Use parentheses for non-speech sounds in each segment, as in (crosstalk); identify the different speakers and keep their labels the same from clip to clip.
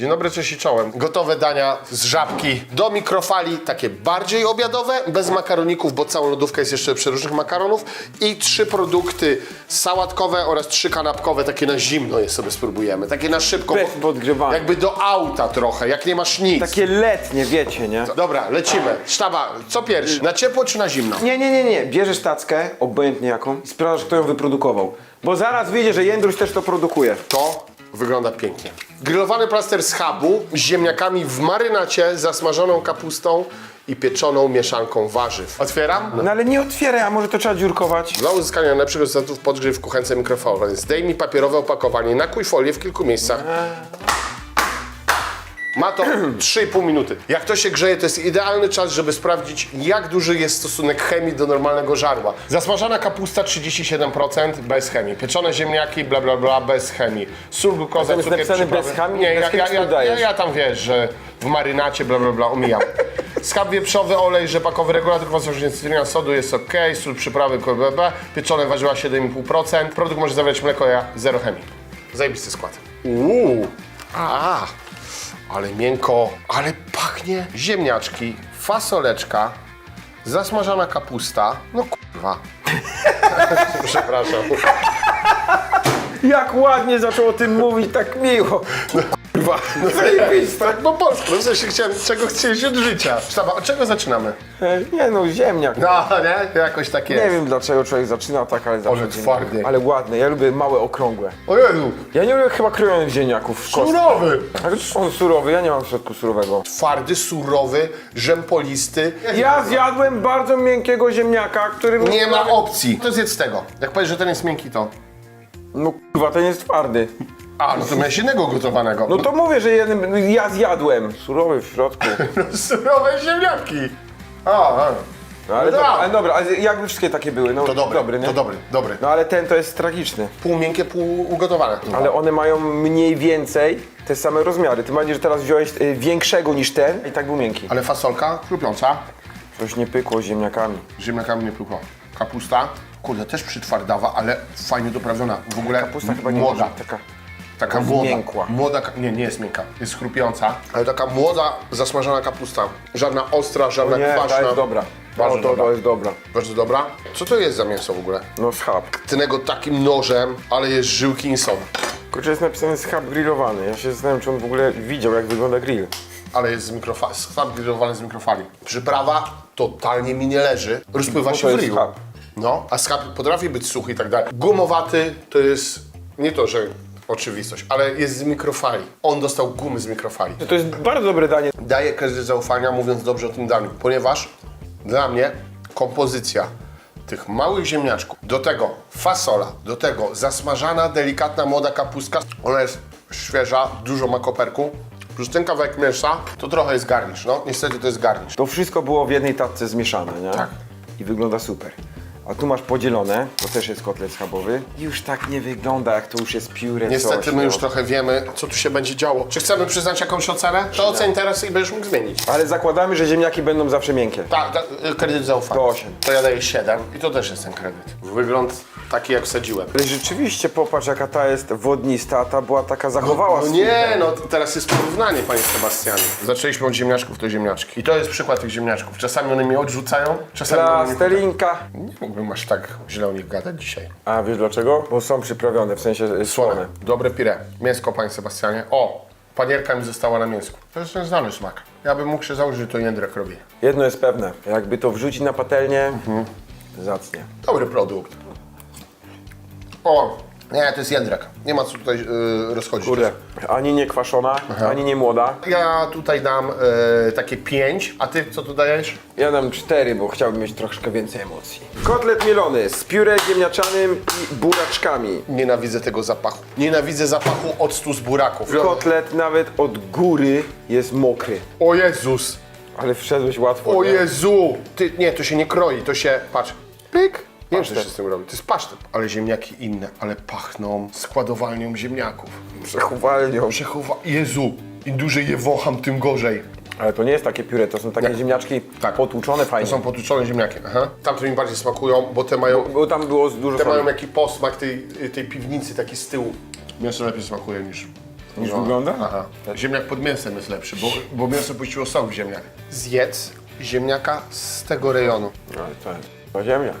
Speaker 1: Dzień dobry, cześć i czołem. Gotowe dania z żabki do mikrofali, takie bardziej obiadowe, bez makaroników, bo cała lodówka jest jeszcze przeróżnych makaronów. I trzy produkty sałatkowe oraz trzy kanapkowe, takie na zimno je sobie spróbujemy. Takie na szybko.
Speaker 2: Bez
Speaker 1: bo-
Speaker 2: podgrzewania.
Speaker 1: Jakby do auta trochę, jak nie masz nic.
Speaker 2: Takie letnie, wiecie, nie?
Speaker 1: Dobra, lecimy. Sztaba, co pierwszy? Na ciepło czy na zimno?
Speaker 2: Nie, nie, nie, nie. Bierzesz tackę, obojętnie jaką, i sprawdzasz, kto ją wyprodukował. Bo zaraz wyjdzie, że Jędruś też to produkuje.
Speaker 1: To wygląda pięknie. Grillowany plaster z chabu z ziemniakami w marynacie, zasmażoną kapustą i pieczoną mieszanką warzyw. Otwieram.
Speaker 2: No ale nie otwieraj, a może to trzeba dziurkować?
Speaker 1: Dla uzyskania najlepszych rezultatów podgrzej w kuchence mikrofalowej. Zdejmij papierowe opakowanie, nakój folię w kilku miejscach. Ma to (clears throat) 3,5 minuty. Jak to się grzeje, to jest idealny czas, żeby sprawdzić, jak duży jest stosunek chemii do normalnego żarła. Zasmażana kapusta 37% bez chemii. Pieczone ziemniaki, bla bla bla, bez chemii. Sól, glukoza, cukier,
Speaker 2: napisane
Speaker 1: przyprawy.
Speaker 2: bez chemii?
Speaker 1: Nie,
Speaker 2: Bez
Speaker 1: ja,
Speaker 2: chemii
Speaker 1: ja, ja, ja,
Speaker 2: dodajesz?
Speaker 1: ja tam wiesz, że w marynacie, bla bla bla, omijam. (laughs) Schab wieprzowy, olej rzepakowy, regulator kwasowości cytryna, sodu jest ok, sól, przyprawy, KBB, pieczone warzywa 7,5%. Produkt może zawierać mleko, ja zero chemii. Zajebisty skład. Uuu, a, ale miękko, ale pachnie. Ziemniaczki, fasoleczka, zasmażana kapusta, no kurwa. (laughs) Przepraszam.
Speaker 2: Jak ładnie zaczął o tym mówić, tak miło.
Speaker 1: Kurwa. No. Tak po polsku. No sensie chciałem, czego chcieliś od życia. Sztaba, od czego zaczynamy?
Speaker 2: E, Nie no, ziemniak.
Speaker 1: No, nie? Jakoś tak jest.
Speaker 2: Nie wiem dlaczego człowiek zaczyna tak, ale zawsze
Speaker 1: Ale
Speaker 2: ziemniak.
Speaker 1: twardy.
Speaker 2: Ale ładne, ja lubię małe, okrągłe.
Speaker 1: O Jezu,
Speaker 2: Ja nie lubię chyba krojonych ziemniaków w kostce.
Speaker 1: surowy.
Speaker 2: Ale on surowy, ja nie mam w środku surowego.
Speaker 1: Twardy, surowy, rzępolisty.
Speaker 2: Ja zjadłem bardzo miękkiego ziemniaka, który...
Speaker 1: Nie ma opcji. To zjedz tego. Jak powiesz, że ten jest miękki, to...
Speaker 2: No kurwa, ten jest twardy.
Speaker 1: A, no to miałeś innego gotowanego.
Speaker 2: No to mówię, że jeden, ja zjadłem. Surowy w środku. (laughs)
Speaker 1: Surowe ziemniaki. A, a.
Speaker 2: No, ale,
Speaker 1: No
Speaker 2: dobra,
Speaker 1: tak.
Speaker 2: ale dobra, ale jakby wszystkie takie były, no
Speaker 1: To dobry,
Speaker 2: nie?
Speaker 1: to dobry, dobry.
Speaker 2: No ale ten to jest tragiczny.
Speaker 1: Pół miękkie, pół ugotowane.
Speaker 2: Ale one mają mniej więcej te same rozmiary. Ty masz, że teraz wziąłeś y, większego niż ten i tak był miękki.
Speaker 1: Ale fasolka chrupiąca.
Speaker 2: Coś nie pykło z ziemniakami.
Speaker 1: Ziemniakami nie pukło. Kapusta. Kurde, też przytwardawa, ale fajnie doprawiona. W ogóle
Speaker 2: Kapusta chyba nie
Speaker 1: młoda.
Speaker 2: może, taka...
Speaker 1: Taka młoda.
Speaker 2: Miękła.
Speaker 1: Młoda, ka- nie, nie jest miękka, jest chrupiąca, ale taka młoda, zasmażona kapusta. Żadna ostra, żadna
Speaker 2: Nie,
Speaker 1: kwaśna.
Speaker 2: ta jest dobra.
Speaker 1: Bardzo
Speaker 2: No, to,
Speaker 1: dobra.
Speaker 2: to jest dobra.
Speaker 1: Bardzo dobra. Co to jest za mięso w ogóle?
Speaker 2: No schab.
Speaker 1: Tnę go takim nożem, ale jest żyłki i są.
Speaker 2: Kurczę, jest napisane schab grillowany. Ja się zastanawiam, czy on w ogóle widział, jak wygląda grill.
Speaker 1: Ale jest z mikrofali, schab grillowany z mikrofali. Przyprawa totalnie mi nie leży, rozpływa
Speaker 2: No
Speaker 1: się
Speaker 2: to
Speaker 1: w
Speaker 2: jest
Speaker 1: ryju.
Speaker 2: schab.
Speaker 1: No, a schab potrafi być suchy i tak dalej. Gumowaty to jest, nie to, że oczywistość, ale jest z mikrofali. On dostał gumy z mikrofali.
Speaker 2: To jest bardzo dobre danie.
Speaker 1: Daję kredyt zaufania, mówiąc dobrze o tym daniu, ponieważ dla mnie kompozycja tych małych ziemniaczków, do tego fasola, do tego zasmażana, delikatna, młoda kapustka, ona jest świeża, dużo ma koperku, plus ten kawałek mięsa, to trochę jest garnisz, no niestety to jest garnisz.
Speaker 2: To wszystko było w jednej tatce zmieszane, nie?
Speaker 1: Tak.
Speaker 2: I wygląda super. A tu masz podzielone, to też jest kotlet schabowy. Już tak nie wygląda, jak to już jest pióre
Speaker 1: Niestety
Speaker 2: coś,
Speaker 1: my
Speaker 2: no.
Speaker 1: już trochę wiemy, co tu się będzie działo. Czy chcemy przyznać jakąś ocenę? To oceń teraz i będziesz mógł zmienić.
Speaker 2: Ale zakładamy, że ziemniaki będą zawsze miękkie.
Speaker 1: Tak, ta, kredyt zaufania.
Speaker 2: To osiem.
Speaker 1: To ja daję 7 i to też jest ten kredyt. Wygląd taki jak wsadziłem.
Speaker 2: Ale rzeczywiście popatrz, jaka ta jest wodnista, a ta była taka zachowała
Speaker 1: No
Speaker 2: swój
Speaker 1: nie, no teraz jest porównanie, panie Sebastianie. Zaczęliśmy od ziemniaczków, to ziemniaczki. I to jest przykład tych ziemniaczków. Czasami one mnie odrzucają, czasami one mnie...
Speaker 2: Plastelinka.
Speaker 1: Nie mógłbym aż tak źle o nich gadać dzisiaj.
Speaker 2: A wiesz dlaczego? Bo są przyprawione, w sensie y,
Speaker 1: Słone.
Speaker 2: słone.
Speaker 1: Dobre pire. Mięsko, panie Sebastianie. O, panierka mi została na mięsku. To jest ten znany smak. Ja bym mógł się założyć, że to Jędrek robi.
Speaker 2: Jedno jest pewne, jakby to wrzucić na patelnię,
Speaker 1: Mhm.
Speaker 2: zacnie.
Speaker 1: Dobry produkt. O, nie, to jest Jędrek. Nie ma co tutaj yy, rozchodzić.
Speaker 2: Kurde, ani nie kwaszona, ani nie młoda.
Speaker 1: Ja tutaj dam e, takie 5, a ty co tu dajesz?
Speaker 2: Ja dam cztery, bo chciałbym mieć troszkę więcej emocji. Kotlet mielony z pióre ziemniaczanym i buraczkami.
Speaker 1: Nienawidzę tego zapachu. Nienawidzę zapachu octu z buraków.
Speaker 2: Kotlet nawet od góry jest mokry.
Speaker 1: O Jezus!
Speaker 2: Ale wszedłeś łatwo.
Speaker 1: O
Speaker 2: nie?
Speaker 1: Jezu! Ty, nie, to się nie kroi, to się, patrz, pyk. Nie wiem, co się z tym robi. To jest pasztet. Ale ziemniaki inne, ale pachną składowalnią ziemniaków.
Speaker 2: Przechowalnią.
Speaker 1: Przechowa... Jezu! Im dłużej je wącham, tym gorzej.
Speaker 2: Ale to nie jest takie pióre, to są takie
Speaker 1: Nie.
Speaker 2: ziemniaczki
Speaker 1: Tak.
Speaker 2: potłuczone
Speaker 1: To
Speaker 2: fajnie.
Speaker 1: są potłuczone ziemniaki. Aha. Tamte mi bardziej smakują, bo te mają,
Speaker 2: Bo tam było dużo
Speaker 1: te mają jaki posmak tej, tej piwnicy, taki z tyłu. Mięso lepiej smakuje niż
Speaker 2: niż wygląda?
Speaker 1: Aha. Ziemniak pod mięsem jest lepszy, bo, bo mięso puściło sok w ziemniak. Zjedz ziemniaka z tego rejonu.
Speaker 2: Ale to jest to ziemniak.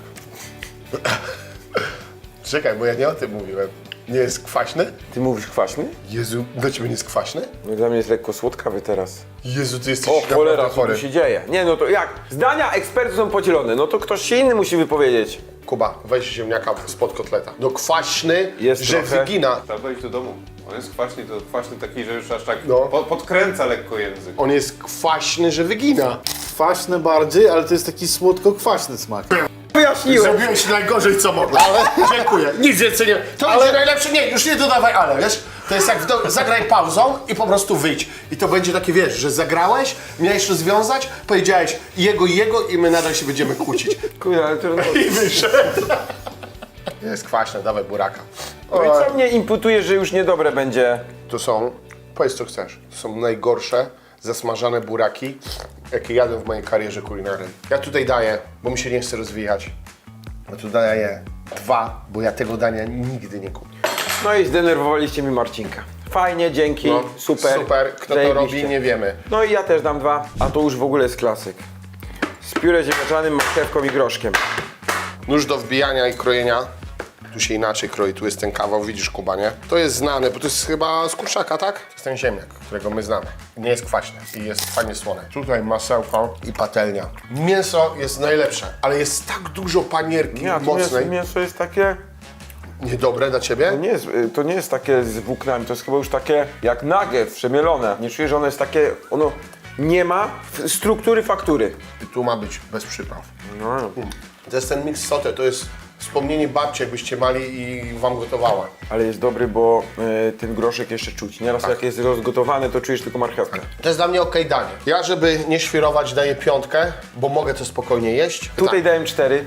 Speaker 2: (coughs)
Speaker 1: Czekaj, bo ja nie o tym mówiłem. Nie jest kwaśny?
Speaker 2: Ty mówisz kwaśny?
Speaker 1: Jezu, dla ciebie nie jest kwaśny?
Speaker 2: No dla mnie jest lekko słodkawy teraz.
Speaker 1: Jezu, ty jesteś
Speaker 2: O
Speaker 1: naprawdę
Speaker 2: cholera, co
Speaker 1: chory.
Speaker 2: tu się dzieje? Nie, no to jak? Zdania ekspertów są podzielone, no to ktoś się inny musi wypowiedzieć.
Speaker 1: Kuba, weź ziemniaka spod kotleta. No kwaśny,
Speaker 2: Jest
Speaker 1: że
Speaker 2: trochę.
Speaker 1: wygina.
Speaker 3: Trzeba wejść do domu. On jest kwaśny, to kwaśny taki, że już aż tak
Speaker 1: No.
Speaker 3: po, podkręca lekko język.
Speaker 1: On jest kwaśny, że wygina.
Speaker 4: Kwaśny bardziej, ale to jest taki słodko-kwaśny smak.
Speaker 2: Wyjaśniłem.
Speaker 1: Zrobiłeś najgorzej, co mogłem. Ale dziękuję. (laughs) Nic więcej nie. To będzie najlepsze. Nie, już nie dodawaj ale, wiesz? To jest jak w do... zagraj pauzą i po prostu wyjdź. I to będzie takie, wiesz, że zagrałeś, miałeś rozwiązać, powiedziałeś jego jego i my nadal się będziemy kłócić. (laughs)
Speaker 2: Kurde, ale to...
Speaker 1: I wyszedł. Jest kwaśne, dawaj buraka.
Speaker 2: No i co mnie imputuje, że już niedobre będzie?
Speaker 1: To są, powiedz co chcesz, to są najgorsze zasmażane buraki, jakie jadłem w mojej karierze kulinarnej. Ja tutaj daję, bo mi się nie chce rozwijać. Ja tu daję dwa, bo ja tego dania nigdy nie kupię.
Speaker 2: No i zdenerwowaliście mi Marcinka. Fajnie, dzięki,
Speaker 1: No,
Speaker 2: super.
Speaker 1: Super, kto to robi, nie wiemy.
Speaker 2: No i ja też dam dwa, a to już w ogóle jest klasyk. Z pióre ziemniaczanym, marchewką i groszkiem.
Speaker 1: Nóż do wbijania i krojenia. Tu się inaczej kroi, tu jest ten kawał, widzisz Kuba, nie? To jest znane, bo to jest chyba z kurczaka, tak? To jest ten ziemniak, którego my znamy. Nie jest kwaśny i jest fajnie słone. Tutaj masełko i patelnia. Mięso jest najlepsze, ale jest tak dużo panierki
Speaker 2: Nie, a to mięso,
Speaker 1: mocnej.
Speaker 2: mięso jest takie...
Speaker 1: Niedobre dla ciebie?
Speaker 2: To nie, jest, y, to nie jest takie z włóknami, to jest chyba już takie jak nugget, przemielone. Nie czuję, że ono jest takie, ono nie ma f- struktury faktury.
Speaker 1: I tu ma być bez przypraw.
Speaker 2: No,
Speaker 1: To jest ten mix sote, to jest wspomnienie babci, jakbyście mali i wam gotowała.
Speaker 2: ale jest dobry, bo y, ten groszek jeszcze czuć. Nieraz
Speaker 1: Tak.
Speaker 2: jak jest rozgotowany, to czujesz tylko marchewkę.
Speaker 1: To jest dla mnie okej danie. Ja, żeby nie świrować, daję piątkę, bo mogę to spokojnie jeść.
Speaker 2: Tutaj dałem cztery,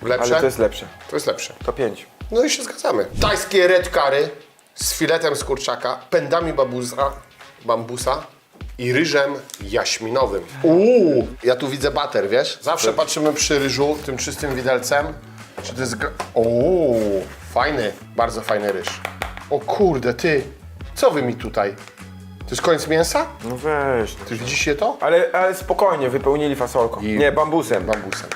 Speaker 1: tak. lepsze?
Speaker 2: ale to jest lepsze.
Speaker 1: To jest lepsze.
Speaker 2: To pięć.
Speaker 1: No i się zgadzamy. Tajskie red curry z filetem z kurczaka, pędami babuza, bambusa i ryżem jaśminowym. Uuu, ja tu widzę bater, wiesz? Zawsze patrzymy przy ryżu tym czystym widelcem, czy to jest... gra- Uuu, fajny, bardzo fajny ryż. O kurde, ty, co wy mi tutaj? To jest koniec mięsa?
Speaker 2: No weź. No.
Speaker 1: Ty widzicie to?
Speaker 2: Ale, ale spokojnie, wypełnili fasolką.
Speaker 1: I-
Speaker 2: Nie, bambusem.
Speaker 1: Bambusem.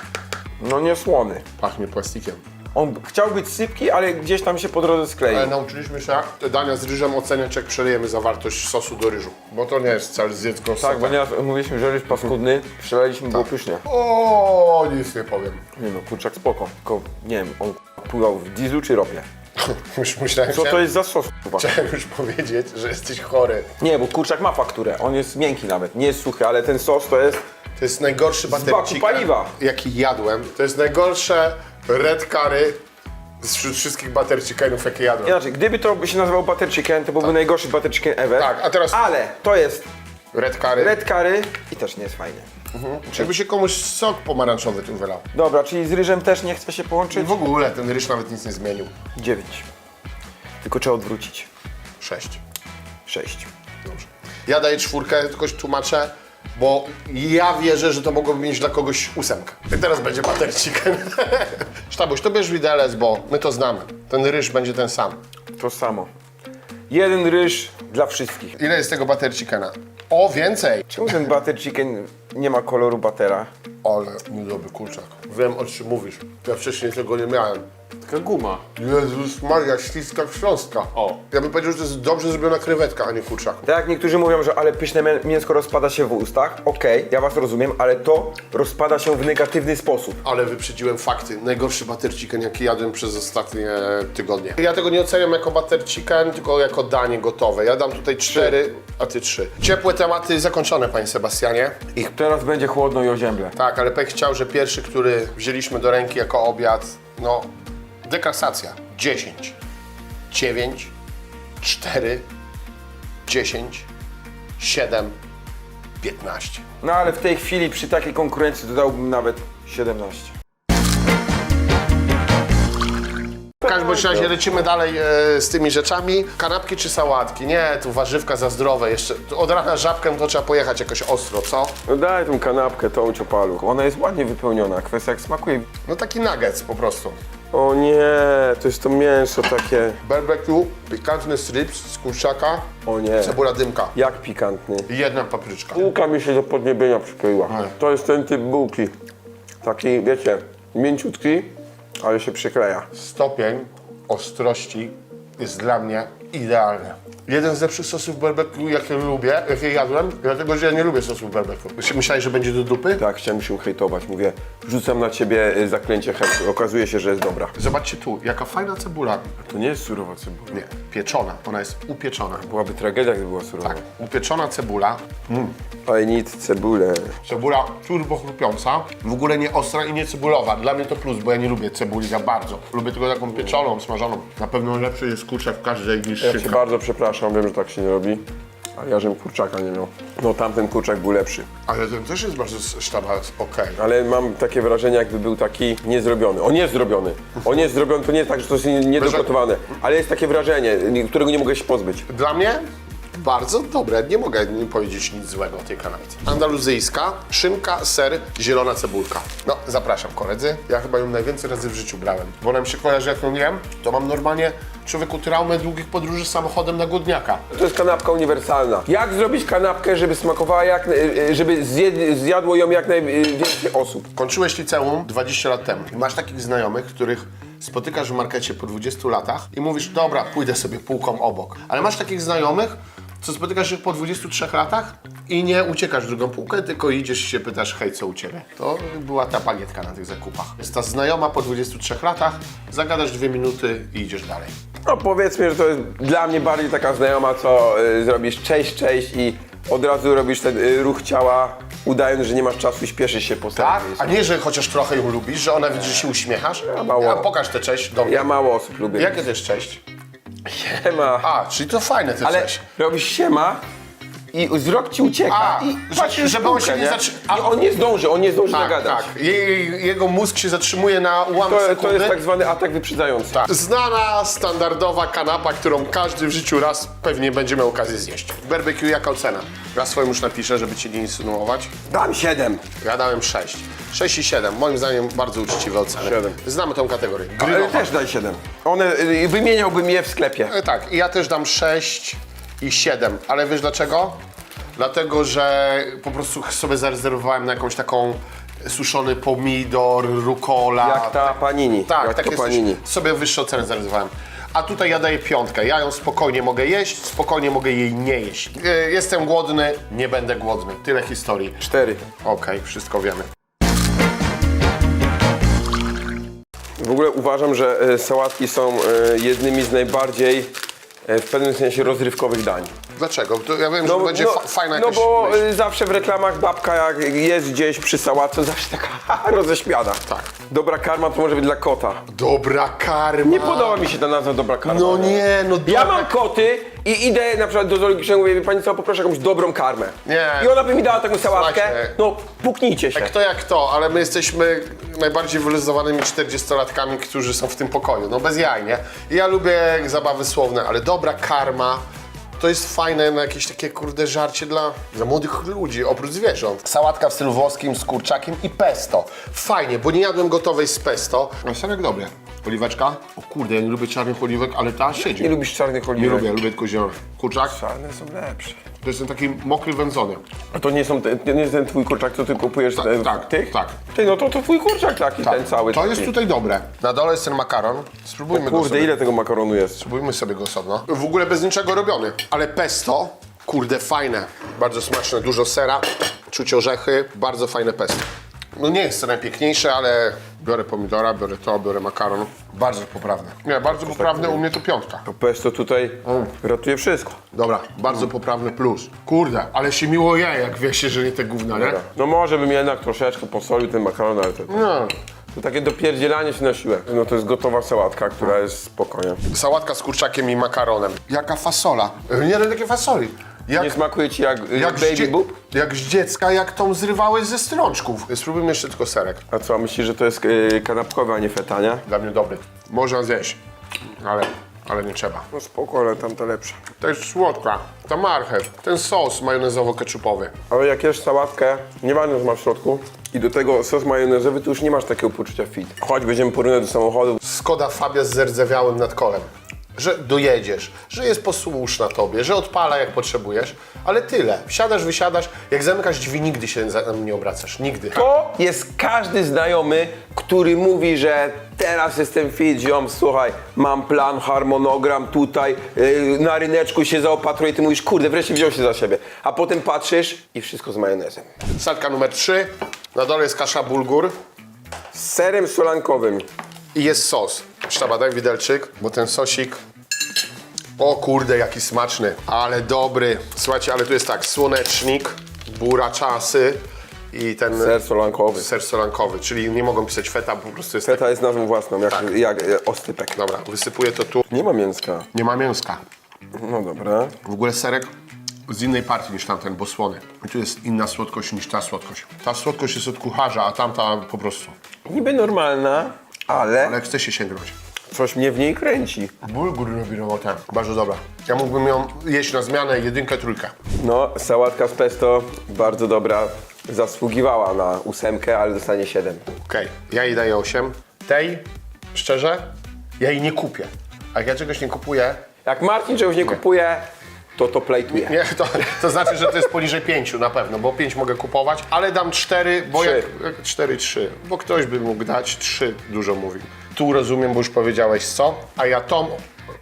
Speaker 2: No nie słony.
Speaker 1: Pachnie plastikiem.
Speaker 2: On chciał być sypki, ale gdzieś tam się po drodze skleił.
Speaker 1: Ale nauczyliśmy się te dania z ryżem oceniać, jak przelejemy zawartość sosu do ryżu. Bo to nie jest cel zjedz go
Speaker 2: Tak, bo nieraz mówiliśmy, że ryż paskudny, przelaliśmy, było pysznie.
Speaker 1: O, nic nie powiem.
Speaker 2: Nie no, kurczak spoko, tylko nie wiem, on pływał w dieslu czy ropie? (laughs)
Speaker 1: Już myślałem,
Speaker 2: Co to jest za sos? kurwa?
Speaker 1: chciałem już powiedzieć, że jesteś chory.
Speaker 2: Nie, bo kurczak ma fakturę, on jest miękki nawet, nie jest suchy, ale ten sos to jest...
Speaker 1: To jest najgorszy
Speaker 2: baku paliwa.
Speaker 1: jaki jadłem. To jest najgorsze red curry wśród wszystkich butter chickenów, jakie jadłem.
Speaker 2: Inaczej, gdyby to się nazywał butter chicken, to byłby najgorszy butter chicken ever.
Speaker 1: Tak, a teraz-
Speaker 2: Ale to jest
Speaker 1: Red curry.
Speaker 2: red curry i też nie jest fajny.
Speaker 1: Jakby się komuś sok pomarańczowy tym wylał.
Speaker 2: Dobra, czyli z ryżem też nie chce się połączyć?
Speaker 1: W ogóle ten ryż nawet nic nie zmienił.
Speaker 2: Dziewięć. Tylko trzeba odwrócić.
Speaker 1: Sześć.
Speaker 2: Sześć.
Speaker 1: Dobrze. Ja daję czwórkę, tylko się tłumaczę, bo ja wierzę, że to mogłoby mieć dla kogoś ósemkę. I teraz będzie butter chicken. (laughs) Sztabuś, to bierz widelec, bo my to znamy. Ten ryż będzie ten sam.
Speaker 2: To samo. Jeden ryż dla wszystkich.
Speaker 1: Ile jest tego butter chickena? O, więcej!
Speaker 2: Czemu ten butter chicken nie ma koloru batera?
Speaker 1: Ale niedobry kurczak. Wiem, o czym mówisz. Ja wcześniej tego nie miałem.
Speaker 3: Taka guma.
Speaker 1: Jezus Maria, śliska chrząstka.
Speaker 3: O.
Speaker 1: Ja bym powiedział, że to jest dobrze zrobiona krewetka, a nie kurczak.
Speaker 2: Tak jak niektórzy mówią, że ale pyszne mię- mięsko rozpada się w ustach, okej, ja was rozumiem, ale to rozpada się w negatywny sposób.
Speaker 1: Ale wyprzedziłem fakty. Najgorszy butter chicken, jaki jadłem przez ostatnie tygodnie. Ja tego nie oceniam jako butter chicken, tylko jako danie gotowe. Ja dam tutaj cztery, a ty trzy. Ciepłe tematy zakończone, panie Sebastianie.
Speaker 2: I teraz będzie chłodno i ozięble.
Speaker 1: Tak, ale Pek chciał, że pierwszy, który wzięliśmy do ręki jako obiad, no, deklasacja. 10, 9, 4, 10, 7, 15.
Speaker 2: No ale w tej chwili przy takiej konkurencji dodałbym nawet 17.
Speaker 1: W każdym razie lecimy dalej e, z tymi rzeczami. Kanapki czy sałatki? Nie, tu warzywka za zdrowe jeszcze. Tu Od rana żabkę to trzeba pojechać jakoś ostro, co?
Speaker 2: No daj tą kanapkę, tą ciopalu. Ona jest ładnie wypełniona, kwestia jak smakuje.
Speaker 1: No taki nuggets po prostu.
Speaker 2: O nie, to jest to mięso takie.
Speaker 1: Barbecue, pikantny strips z kurczaka,
Speaker 2: O nie.
Speaker 1: cebula dymka
Speaker 2: Jak pikantny.
Speaker 1: i jedna papryczka.
Speaker 2: Bułka mi się do podniebienia przykleiła. To jest ten typ bułki. Taki, wiecie, mięciutki, ale się przykleja.
Speaker 1: Stopień ostrości jest dla mnie idealny. Jeden z lepszych sosów barbecue, jakie lubię, jakie jadłem, dlatego że ja nie lubię sosów barbecue. Myśl- Myślałeś, że będzie do dupy?
Speaker 2: Tak, chciałem się hejtować. Mówię, rzucam na ciebie y, zaklęcie hejtu. Okazuje się, że jest dobra.
Speaker 1: Zobaczcie tu, jaka fajna cebula.
Speaker 2: To nie jest surowa cebula.
Speaker 1: Nie, pieczona, ona jest upieczona.
Speaker 2: Byłaby tragedia, gdyby była surowa.
Speaker 1: Tak, upieczona cebula,
Speaker 2: I need cebulę.
Speaker 1: cebula turbo chrupiąca, w ogóle nie ostra i nie cebulowa. Dla mnie to plus, bo ja nie lubię cebuli za bardzo. Lubię tylko taką pieczoną, smażoną. Na pewno lepszy jest kurczak w każdej niż
Speaker 2: Ja cię
Speaker 1: szynka.
Speaker 2: bardzo przepraszam, wiem, że tak się nie robi. Ale ja żebym kurczaka nie miał. No tamten kurczak był lepszy.
Speaker 1: Ale ten też jest bardzo sztaba, okej.
Speaker 2: Ale mam takie wrażenie, jakby był taki niezrobiony. On jest zrobiony. On jest zrobiony, to nie jest tak, że to jest niedogotowane. Ale jest takie wrażenie, którego nie mogę się pozbyć.
Speaker 1: Dla mnie bardzo dobre, nie mogę powiedzieć nic złego o tej kanapce. Andaluzyjska, szynka, ser, zielona cebulka. No, zapraszam koledzy, ja chyba ją najwięcej razy w życiu brałem. Bo nam się kojarzy, jak ją jem, to mam normalnie człowieku traumę długich podróży samochodem na głodniaka.
Speaker 2: To jest kanapka uniwersalna. Jak zrobić kanapkę, żeby smakowała, jak, y, żeby zjed, zjadło ją jak najwięcej osób?
Speaker 1: Kończyłeś liceum 20 lat temu. I masz takich znajomych, których spotykasz w markecie po 20 latach i mówisz, dobra, pójdę sobie półką obok. Ale masz takich znajomych, co spotykasz ich po 23 latach i nie uciekasz w drugą półkę, tylko idziesz i się pytasz, hej, co u Ciebie? To była ta bagietka na tych zakupach. Jest ta znajoma po 23 latach, zagadasz dwie minuty i idziesz dalej.
Speaker 2: No powiedzmy, że to jest dla mnie bardziej taka znajoma, co y, zrobisz cześć, cześć i od razu robisz ten y, ruch ciała, udając, że nie masz czasu i śpieszysz się po
Speaker 1: Tak? A nie, że chociaż trochę ją lubisz, że ona widzi, że się uśmiechasz?
Speaker 2: Ja mało.
Speaker 1: A pokaż tę cześć do mnie.
Speaker 2: Ja mało osób lubię.
Speaker 1: Jakie to jest cześć?
Speaker 2: Siema.
Speaker 1: A, czyli to fajne te
Speaker 2: Ale
Speaker 1: cześć.
Speaker 2: robisz siema i wzrok ci ucieka
Speaker 1: A,
Speaker 2: i
Speaker 1: że-
Speaker 2: patrzysz
Speaker 1: żeby on się nie zatrzy-
Speaker 2: I on nie zdąży, on nie zdąży
Speaker 1: Tak,
Speaker 2: nagadać.
Speaker 1: tak. Je, jego mózg się zatrzymuje na ułamek
Speaker 2: To,
Speaker 1: sekundy.
Speaker 2: to jest tak zwany atak wyprzedzający.
Speaker 1: Tak. Znana, standardowa kanapa, którą każdy w życiu raz pewnie będzie miał okazję zjeść. Barbecue jaka ocena? Ja swoją już napiszę, żeby cię nie insynuować.
Speaker 2: Dam 7.
Speaker 1: Ja dałem 6. 6 i 7. Moim zdaniem bardzo uczciwe oceny.
Speaker 2: Siedem.
Speaker 1: Znamy tą kategorię.
Speaker 2: Ale
Speaker 1: Grillowa.
Speaker 2: też daj 7. One, y, wymieniałbym je w sklepie.
Speaker 1: E, Tak, i ja też dam 6 i 7. Ale wiesz dlaczego? Dlatego, że po prostu sobie zarezerwowałem na jakąś taką suszony pomidor, rukola.
Speaker 2: Jak ta panini.
Speaker 1: Tak,
Speaker 2: jak
Speaker 1: tak
Speaker 2: to
Speaker 1: jest.
Speaker 2: panini.
Speaker 1: Sobie wyższe oceny zarezerwowałem. A tutaj ja daję piątkę. Ja ją spokojnie mogę jeść, spokojnie mogę jej nie jeść. E, Jestem głodny, nie będę głodny. Tyle historii.
Speaker 2: 4.
Speaker 1: Okej, wszystko wiemy.
Speaker 2: W ogóle uważam, że e, sałatki są e, jednymi z najbardziej e, w pewnym sensie rozrywkowych dań.
Speaker 1: Dlaczego? To ja wiem, że to będzie fa- fajna
Speaker 2: no
Speaker 1: jakaś
Speaker 2: bo
Speaker 1: myśl.
Speaker 2: e, zawsze w reklamach babka jak jest gdzieś przy sałatce, zawsze taka (laughs) roześmiana.
Speaker 1: Tak.
Speaker 2: Dobra karma to może być dla kota.
Speaker 1: Dobra karma.
Speaker 2: Nie podoba mi się ta nazwa dobra karma.
Speaker 1: No nie, no
Speaker 2: Ja
Speaker 1: dobra
Speaker 2: mam koty i idę na przykład do zoologicznego mówię, wie pani co, poproszę jakąś dobrą karmę.
Speaker 1: Nie.
Speaker 2: I ona by mi dała taką sałatkę,
Speaker 1: Słuchajcie.
Speaker 2: no puknijcie się.
Speaker 1: Kto jak to, ale my jesteśmy najbardziej wyluzowanymi 40-latkami, którzy są w tym pokoju. No bez jaj, nie? I Ja lubię zabawy słowne, ale dobra karma to jest fajne na jakieś takie kurde żarcie dla, dla młodych ludzi, oprócz zwierząt. Sałatka w stylu włoskim z kurczakiem i pesto. Fajnie, bo nie jadłem gotowej z pesto. A serek dobry. Oliweczka? O kurde, ja nie lubię czarnych oliwek, ale ta siedzi.
Speaker 2: Nie lubisz czarnych
Speaker 1: Nie
Speaker 2: oliwek?
Speaker 1: lubię, lubię tylko zielone. Kurczak?
Speaker 2: Czarne są lepsze.
Speaker 1: To jest ten taki mokry wędzony.
Speaker 2: A to nie są, te, nie jest ten twój kurczak, co ty kupujesz
Speaker 1: Tak,
Speaker 2: e,
Speaker 1: tak,
Speaker 2: tych?
Speaker 1: tak.
Speaker 2: Ty, no to to twój kurczak taki, ten cały.
Speaker 1: To
Speaker 2: taki.
Speaker 1: jest tutaj dobre. Na dole jest ten makaron. Spróbujmy go
Speaker 2: Kurde,
Speaker 1: sobie.
Speaker 2: ile tego makaronu jest?
Speaker 1: Spróbujmy sobie go osobno. W ogóle bez niczego robiony. Ale pesto, kurde, fajne. Bardzo smaczne, dużo sera, czuć orzechy, bardzo fajne pesto. No nie jest to najpiękniejsze, ale biorę pomidora, biorę to, biorę makaron. Bardzo poprawne. Nie, bardzo poprawne, u mnie to piątka.
Speaker 2: To pesto tutaj ratuje wszystko.
Speaker 1: Dobra, bardzo poprawny plus. Kurde, ale się miło je, jak wie się, że nie te gówna, nie?
Speaker 2: No może bym jednak troszeczkę posolił ten makaron, ale to,
Speaker 1: No.
Speaker 2: to takie dopierdzielanie się na siłę. No to jest gotowa sałatka, która jest spokojna.
Speaker 1: Sałatka z kurczakiem i makaronem. Jaka fasola. Nie jadłem takiej fasoli. Jak,
Speaker 2: Nie smakuje ci jak, jak
Speaker 1: jak, z
Speaker 2: baby
Speaker 1: dzie-
Speaker 2: boob?
Speaker 1: jak z dziecka, jak tą zrywałeś ze strączków. Spróbujmy jeszcze tylko serek.
Speaker 2: A co, myślisz, że to jest yy, kanapkowe, a nie feta, nie?
Speaker 1: Dla mnie dobry. Można zjeść, ale, ale nie trzeba.
Speaker 2: No spoko, ale tamta lepsza.
Speaker 1: To jest słodka, ta marchew, ten sos majonezowo-keczupowy.
Speaker 2: Ale jak jesz sałatkę, nieważne co masz w środku, i do tego sos majonezowy, to już nie masz takiego poczucia fit. Chodź, będziemy porównywać do samochodu.
Speaker 1: Z Skoda Fabia z zerdzewiałym nadkolem. Że dojedziesz, że jest posłuszna tobie, że odpala jak potrzebujesz, ale tyle. Wsiadasz, wysiadasz, jak zamykasz drzwi, nigdy się za nami nie obracasz. Nigdy.
Speaker 2: To jest każdy znajomy, który mówi, że teraz jestem fit, ziom, słuchaj, mam plan, harmonogram tutaj, yy, na ryneczku się zaopatruję, ty mówisz, kurde, wreszcie wziął się za siebie. A potem patrzysz i wszystko z majonezem.
Speaker 1: Salka numer 3. Na dole jest kasza bulgur
Speaker 2: Z serem solankowym.
Speaker 1: I jest sos. Sztaba, daj widelczyk, bo ten sosik... O kurde, jaki smaczny, ale dobry. Słuchajcie, ale tu jest tak, słonecznik, buraczasy i ten
Speaker 2: Ser solankowy.
Speaker 1: ser solankowy, czyli nie mogą pisać feta, po prostu jest
Speaker 2: Feta jest nazwą własną, jak,
Speaker 1: Tak.
Speaker 2: jak e, ostypek.
Speaker 1: Dobra, wysypuję to tu.
Speaker 2: Nie ma mięska.
Speaker 1: Nie ma mięska.
Speaker 2: No dobra.
Speaker 1: W ogóle serek z innej partii niż tamten, bo słony. I tu jest inna słodkość niż ta słodkość. Ta słodkość jest od kucharza, a tamta po prostu.
Speaker 2: Niby normalna, ale,
Speaker 1: Ale chce się sięgnąć.
Speaker 2: coś mnie w niej kręci.
Speaker 1: Bulgur robi robotę. Bardzo dobra. Ja mógłbym ją jeść na zmianę jedynkę, trójkę.
Speaker 2: No, sałatka z pesto, bardzo dobra. Zasługiwała na ósemkę, ale dostanie 7.
Speaker 1: Okej, ja jej daję 8. Tej, szczerze, ja jej nie kupię. A jak ja czegoś nie kupuję,
Speaker 2: Jak Marcin czegoś nie kupuje, to to plejtuje.
Speaker 1: nie, to, to znaczy, że to jest poniżej 5 na pewno, bo 5 mogę kupować, ale dam 4, bo
Speaker 2: Trzy.
Speaker 1: jak 4, 3, bo ktoś by mógł dać 3, dużo mówi. Tu rozumiem, bo już powiedziałeś co, a ja tą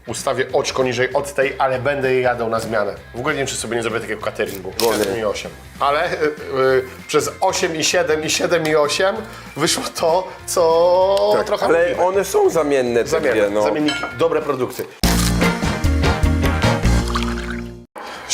Speaker 1: ustawię oczko niżej od tej, ale będę jej jadał na zmianę. W ogóle nie wiem, czy sobie nie zrobię takiego cateringu. 7 i 8. Ale y, y, przez 8 i 7 i 7 i 8 wyszło to, co trochę
Speaker 2: Ale
Speaker 1: lubimy.
Speaker 2: one są zamienne, te
Speaker 1: Zamienne,
Speaker 2: dwie, no.
Speaker 1: Zamienniki, dobre produkty.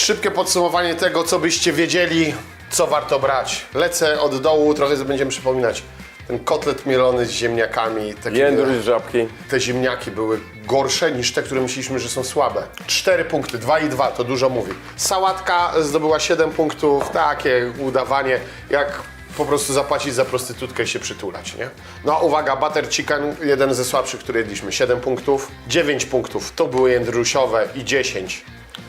Speaker 1: Szybkie podsumowanie tego, co byście wiedzieli, co warto brać. Lecę od dołu, trochę będziemy przypominać. Ten kotlet mielony z ziemniakami. Takie,
Speaker 2: Jędruś z żabki.
Speaker 1: te ziemniaki były gorsze niż te, które myśleliśmy, że są słabe. 4 punkty, 2 i 2, to dużo mówi. Sałatka zdobyła 7 punktów, takie udawanie, jak po prostu zapłacić za prostytutkę i się przytulać, nie? No a uwaga, butter chicken, jeden ze słabszych, który jedliśmy, 7 punktów. 9 punktów, to były jędrusiowe i 10.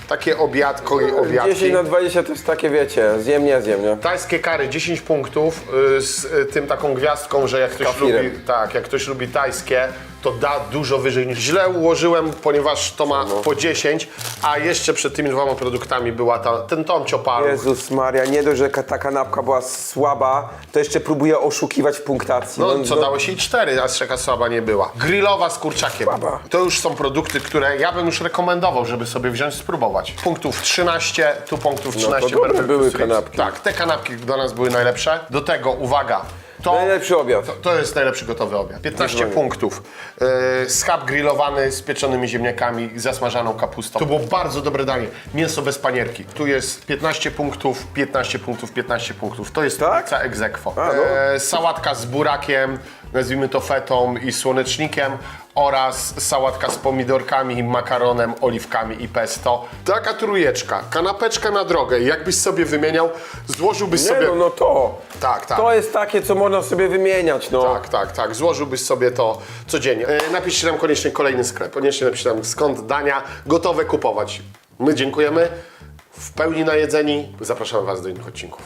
Speaker 1: Takie obiadko i obiadki.
Speaker 2: 10 na 20 to jest takie, wiecie, zjem, nie zjem, nie?
Speaker 1: Tajskie kary 10 punktów y, z y, tym taką gwiazdką, że jak ktoś
Speaker 2: kafirem.
Speaker 1: lubi, tak, jak ktoś lubi tajskie, to da dużo wyżej niż źle ułożyłem, ponieważ to ma po 10, a jeszcze przed tymi dwoma produktami była ta, ten tom ciopalu.
Speaker 2: Jezus Maria, nie dość, że ta kanapka była słaba, to jeszcze próbuje oszukiwać w punktacji.
Speaker 1: No, co dało się i 4, a strzeka słaba nie była. Grillowa z kurczakiem.
Speaker 2: Słaba.
Speaker 1: To już są produkty, które ja bym już rekomendował, żeby sobie wziąć, spróbować. Punktów 13, tu punktów 13.
Speaker 2: No dobre
Speaker 1: perfect
Speaker 2: były kanapki.
Speaker 1: Tak, te kanapki dla nas były najlepsze. Do tego, uwaga, to...
Speaker 2: Najlepszy obiad.
Speaker 1: To, to jest najlepszy gotowy obiad. 15 punktów. Yy, schab grillowany z pieczonymi ziemniakami i zasmażaną kapustą. To było bardzo dobre danie. Mięso bez panierki. Tu jest 15 punktów, 15 punktów, 15 punktów. To jest
Speaker 2: Tak?
Speaker 1: tak? ex aequo.
Speaker 2: A, no.
Speaker 1: E, sałatka z burakiem, nazwijmy to fetą i słonecznikiem oraz sałatka z pomidorkami, makaronem, oliwkami i pesto. Taka trójeczka, kanapeczka na drogę. Jakbyś sobie wymieniał, złożyłbyś
Speaker 2: Nie
Speaker 1: sobie...
Speaker 2: no, no to.
Speaker 1: Tak, tak.
Speaker 2: To jest takie, co można sobie wymieniać, no.
Speaker 1: Tak, tak, tak. Złożyłbyś sobie to codziennie. E, napiszcie nam koniecznie kolejny sklep. Koniecznie napiszcie nam skąd dania gotowe kupować. My dziękujemy. W pełni najedzeni. Zapraszamy Was do innych odcinków.